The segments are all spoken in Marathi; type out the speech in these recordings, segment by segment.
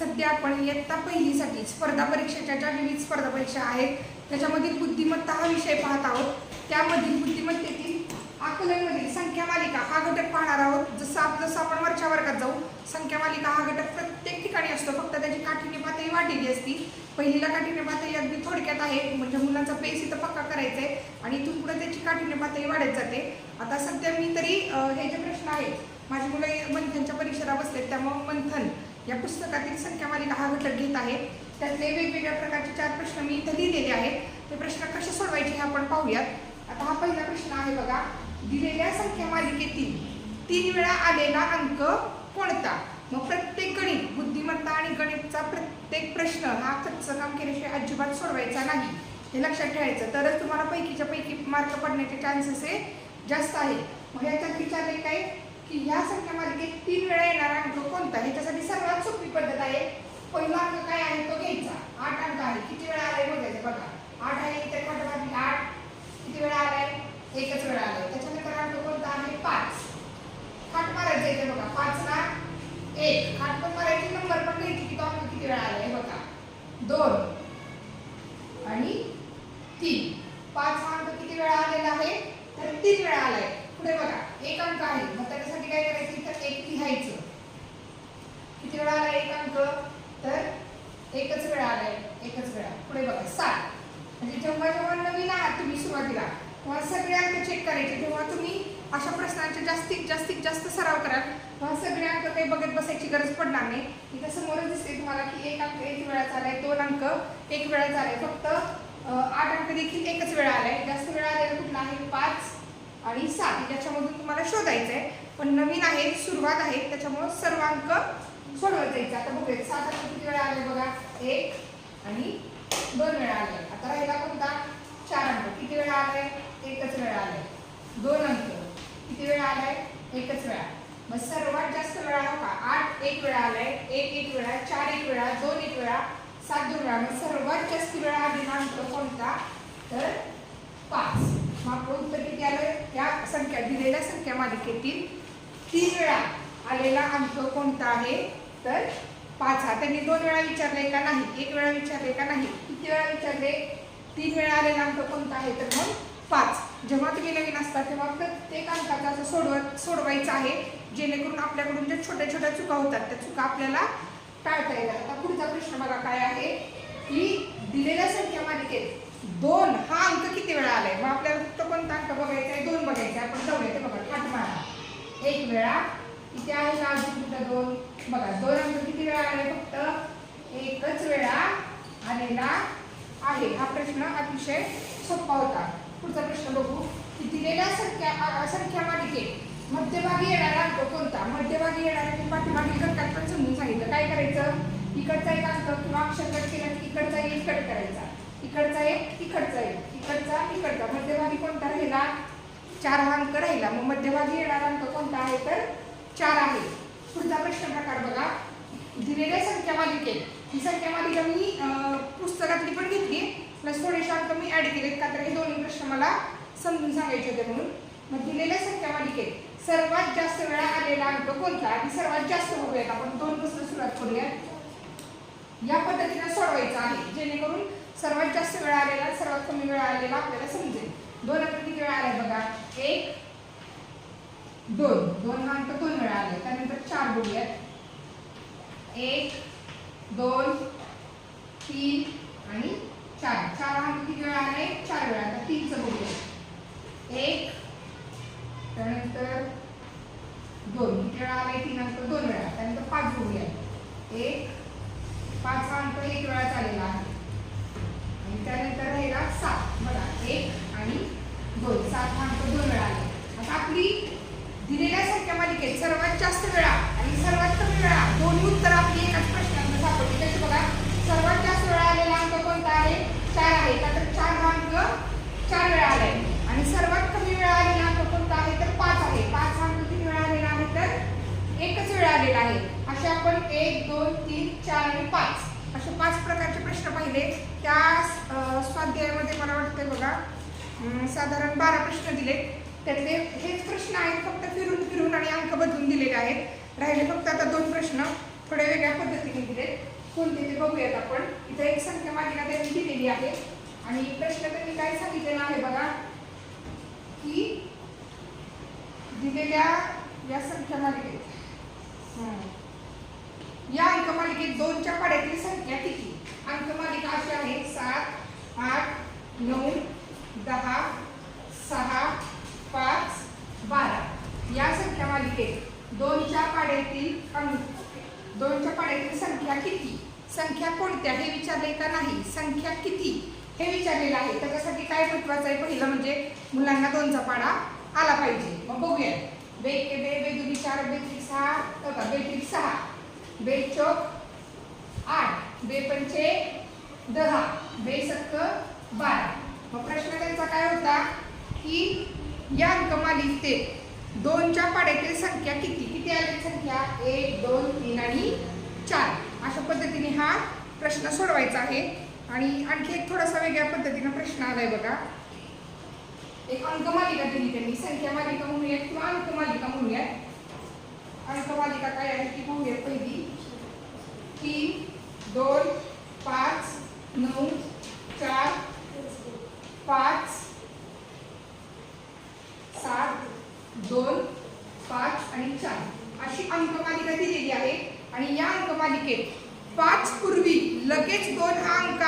सध्या आपण इयत्ता पहिलीसाठी स्पर्धा परीक्षेच्या ज्या विविध स्पर्धा परीक्षा आहेत त्याच्यामधील बुद्धिमत्ता हा विषय पाहत आहोत. त्यामधील बुद्धिमत्तेतील आकलनमधील संख्या मालिका हा घटक पाहणार आहोत. जसं आप जसं आपण वरच्या वर्गात जाऊ संख्या मालिका हा घटक प्रत्येक ठिकाणी असतो. फक्त त्याची काठीण्य पातळी वाढलेली असती. पहिलीला काठीण्य पातळी अगदी थोडक्यात आहे. म्हणजे मुलांचा पेस इथं पक्का करायचा आहे आणि इथून पुढे त्याची काठीण्य पातळी वाढत जाते. आता सध्या मी तरी हे जे प्रश्न आहेत माझी मुलं मंथनच्या परीक्षेला बसलेत त्यामुळं मंथन. या पुस्तकातील संख्या मालिका हा घटक घेत आहे त्यातले वेगवेगळ्या प्रकारचे चार प्रश्न मी इथं लिहिलेले आहेत. ते प्रश्न कसे सोडवायचे हे आपण पाहूयात. आता हा पहिला प्रश्न आहे बघा. दिलेल्या संख्या मालिकेतील तीन वेळा आलेला अंक कोणता? मग प्रत्येक गणित बुद्धिमत्ता आणि गणितचा प्रत्येक प्रश्न हा कच्चं काम केल्याशिवाय अजिबात सोडवायचा नाही. हे लक्षात ठेवायचं. तरच तुम्हाला पैकीच्या पैकी मार्क पडण्याचे चान्सेस हे जास्त आहे मग ह्याच्यात विचारले काय? की ह्या संख्या मालिकेत तीन वेळा कोणता? ह्याच्यासाठी सर्वात सोपी पद्धत आहे. पहिला अंक काय आहे? तो घ्यायचा. आठ अंक आहे. किती वेळा आलाय बघायचं बघा. आठ आहे इथे पाठोपाठी आठ. किती वेळा आलाय? एकच वेळा आलाय. त्याच्यानंतर अंक कोणता आहे? पाच. खाट मारायचं येते बघा पाच ला एक खाट पण मारायची नंबर पण घ्यायची की तो अंक किती वेळा आलाय बघा दोन आणि तीन पाच हा अंक किती वेळा आलेला आहे तर तीन वेळा आलाय पुढे बघा एक अंक आहे मग त्याच्यासाठी काय करायचं तर एक लिहायचं किती वेळा आलाय एक अंक तर एकच वेळा आलाय एकच वेळा पुढे बघा सात म्हणजे जेव्हा जेव्हा नवीन आहात तुम्ही सुरुवातीला तेव्हा सगळे अंक चेक करायचे. जेव्हा तुम्ही अशा प्रश्नांचे जास्तीत जास्तीत जास्त सराव कराल तेव्हा सगळे अंक काही बघत बसायची गरज पडणार नाही. इथं समोरच दिसते तुम्हाला की एक अंक एक वेळा चालाय दोन अंक एक वेळा चालाय फक्त आठ अंक देखील एकच वेळा आलाय. जास्त वेळा आलेला कुठला आहे? पाच आणि सात. याच्यामधून तुम्हाला शोधायचं आहे पण नवीन आहे सुरुवात आहे त्याच्यामुळं सर्व अंक सोडवत जायचं आता बघूया सात अंक किती वेळा आले बघा? एक आणि दोन वेळा आले. आता राहिला कोणता? चार अंक. किती वेळा आले एकच वेळा आलाय. दोन अंक. किती वेळा आलाय? एकच वेळा. मग सर्वात जास्त वेळा हो का? आठ एक वेळा आलाय एक एक वेळा चार एक वेळा दोन एक वेळा सात दोन वेळा. मग सर्वात जास्त वेळा आलेला अंक कोणता? तर पाच. मग आपलं उत्तर किती आलं? या संख्या दिलेल्या संख्या मालिकेतील तीन वेळा आलेला अंक कोणता आहे? तर पाच. हा त्यांनी दोन वेळा विचारले का नाही? एक वेळा विचारले का नाही? किती वेळा विचारले तीन वेळा आलेला अंक कोणता आहे? तर मग पाच. जेव्हा तुम्ही नवीन असता तेव्हा प्रत्येक अंकाचा असं सोडवत सोडवायचं आहे जेणेकरून आपल्याकडून ज्या छोट्या छोट्या चुका होतात त्या चुका आपल्याला टाळता येतात आता पुढचा प्रश्न बघा काय आहे? की दिलेल्या संख्या मालिकेत दोन हा अंक किती वेळा आलाय? मग आपल्याला फक्त कोणता अंक बघायचा आहे? दोन बघायचा. आपण जाऊया ते बघा आठ मारा. एक वेळा इथे आहे? का अजून दोन? बघा दोन अंक किती वेळा आले फक्त एकच वेळा आलेला आहे. हा प्रश्न अतिशय सोपा होता. पुढचा प्रश्न बघू की दिलेल्या संख्या संख्या मालिकेत मध्यभागी येणारा अंक कोणता? मध्यभागी येणारा की पाठीमागील घटकात पण समजून सांगितलं. काय करायचं? इकडचा एक अंक किंवा अक्षर कट केला की इकडचा एक कट करायचा. इकडचा एक इकडचा एक इकडचा इकडचा. मध्यभागी कोणता राहिला? चार हा अंक राहिला. मग मध्यभागी येणारा अंक कोणता आहे? तर चार आहे. पुढचा प्रश्न प्रकार बघा. दिलेल्या संख्या मालिकेत ही संख्या मालिका मी पुस्तकातली पण घेतली. प्लस थोडेसे अंक मी ऍड केलेत का तर हे दोन्ही प्रश्न मला समजून सांगायचे होते म्हणून. मग दिलेल्या संख्यामालिकेत सर्वात जास्त वेळा आलेला अंक कोणता? आणि सर्वात जास्त बघूयात आपण. दोन प्रश्न सुरुवात करूया. या पद्धतीने सोडवायचं आहे जेणेकरून सर्वात जास्त वेळा आलेला सर्वात कमी वेळा आलेला आपल्याला समजेल. दोन अंक किती वेळा आले बघा? एक दोन. दोन हा अंक दोन वेळा आले त्यानंतर चार बघूयात. एक दोन तीन आणि चार. चार हा अंक किती वेळा आले? चार वेळा. आता तीनचं बघूया. एक त्यानंतर दोन. किती वेळा आले? तीन अंक. दोन वेळा. त्यानंतर पाच बघूया. एक पाच हा अंक एक वेळा चालेला आहे. आणि त्यानंतर राहिला सात. बघा. एक आणि दोन. सात हा अंक दोन वेळा आले. आता आपली दिलेल्या संख्या मालिकेत सर्वात जास्त वेळा आणि सर्वात कमी वेळा दोन्ही उत्तर आपली एकाच प्रश्नांना सापडली कशी बघा सर्वात जास्त वेळा आलेला अंक कोणता आहे चार आहे का तर चार हा अंक चार वेळा आलाय. आणि सर्वात कमी वेळा आलेला अंक कोणता आहे तर पाच आहे. पाच हा अंक किती वेळा आलेला आहे तर एकच वेळा आलेला आहे. असे आपण एक दोन तीन चार आणि पाच असे पाच प्रकारचे प्रश्न पाहिले. त्या स्वाध्यायामध्ये मला वाटतंय बघा साधारण बारा प्रश्न दिले त्यातले हेच प्रश्न आहेत फक्त फिरून फिरून आणि अंक बदलून दिलेले आहेत. राहिले फक्त आता दोन प्रश्न. थोड्या वेगळ्या पद्धतीने दिलेत. कोणते ते बघूयात आपण. इथे एक संख्या मालिका त्यांनी दिलेली आहे. आणि प्रश्न त्यांनी सांगितलेला आहे बघा. की दिलेल्या या संख्या मालिकेत. या अंकमालिकेत दोनच्या पाड्यातील संख्या किती? अंकमालिका अशी आहे सात आठ नऊ दहा सहा पाच बारा. या संख्या मालिकेत दोनच्या पाड्यातील अंक दोनच्या पाड्यातील संख्या किती? संख्या कोणत्या? हे विचारले का नाही? संख्या किती? हे विचारलेलं आहे. त्याच्यासाठी काय महत्वाचं आहे पहिलं म्हणजे मुलांना दोनचा पाडा आला पाहिजे. मग बघूया. बे ए बे बे दुनी चार बे त्रिक सहा बघा बे त्रिक सहा. बे चौक आठ. बे पंचे दहा. बे सक्क बारा. मग प्रश्न त्यांचा काय होता? की या अंकमालिकेत दोनच्या पाड्यातील संख्या किती? किती आली संख्या? एक दोन तीन आणि चार. अशा पद्धतीने हा प्रश्न सोडवायचा आहे. आणि आणखी एक थोडासा वेगळ्या पद्धतीनं प्रश्न आलाय बघा. एक अंकमालिका दिली त्यांनी संख्या मालिका म्हणूयात किंवा अंकमालिका म्हणूयात. अंकमालिका काय आहे ती पाहूया पहिली. तीन दोन पाच नऊ चार पाच सात दोन पाच आणि चार. अशी अंकमालिका दिलेली आहे. आणि या अंकमालिकेत पाच पूर्वी लगेच दोन हा अंक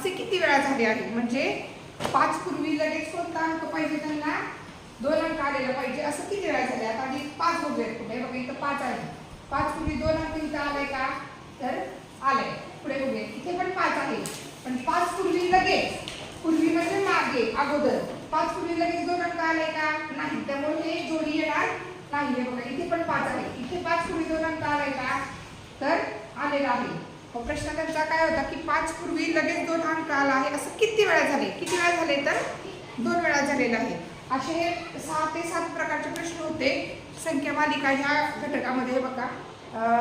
असे किती वेळा झाले आहे? म्हणजे पाच पूर्वी लगेच कोणता अंक पाहिजे त्यांना? दोन अंक आलेला पाहिजे. असं किती वेळा झाले? आता आधी पाच बघूयात कुठे बघा इथं पाच आहे. पाच पूर्वी दोन अंक इथं आलाय का? तर आलाय. पुढे बघूया. इथे पण पाच आहे. पण पाच पूर्वी लगेच पूर्वी म्हणजे मागे अगोदर. पाच पूर्वी लगेच दोन अंक आलाय का? नाही. त्यामुळे हे जोडी येणार नाही बघा इथे पण पाच आहे. इथे पाच पूर्वी दोन अंक आलाय का? तर आलेला आहे. मग प्रश्न त्यांचा काय होता की पाच पूर्वी लगेच दोन अंक आला आहे. असं किती वेळा झाले? किती वेळा झाले तर? दोन वेळा झालेलं आहे. असे हे सहा ते सात प्रकारचे प्रश्न होते. संख्या मालिका ह्या घटकामध्ये बघा.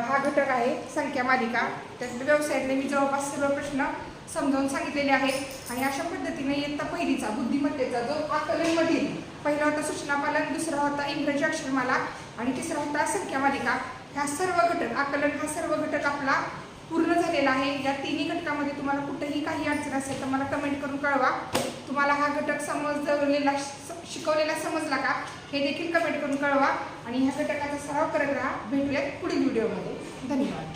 हा घटक आहे संख्या मालिका. त्यातल्या व्यवसायातले मी जवळपास सर्व प्रश्न समजावून सांगितलेले आहेत. आणि अशा पद्धतीने इयत्ता पहिलीचा बुद्धिमत्तेचा जो आकलनमधील पहिला होता सूचना पालन दुसरा होता इंग्रजी अक्षरमाला आणि तिसरा होता संख्या मालिका. ह्या सर्व घटक आकलन हा सर्व घटक आपला पूर्ण झालेला आहे. या तिन्ही घटकामध्ये तुम्हाला कुठेही काही अडचण असेल तर मला कमेंट करून कळवा. तुम्हाला हा घटक समजलेला शिकवलेला समजला का? हे देखील कमेंट करून कळवा. आणि ह्या घटकाचा सराव करत राहा. भेटूयात पुढील व्हिडिओमध्ये धन्यवाद.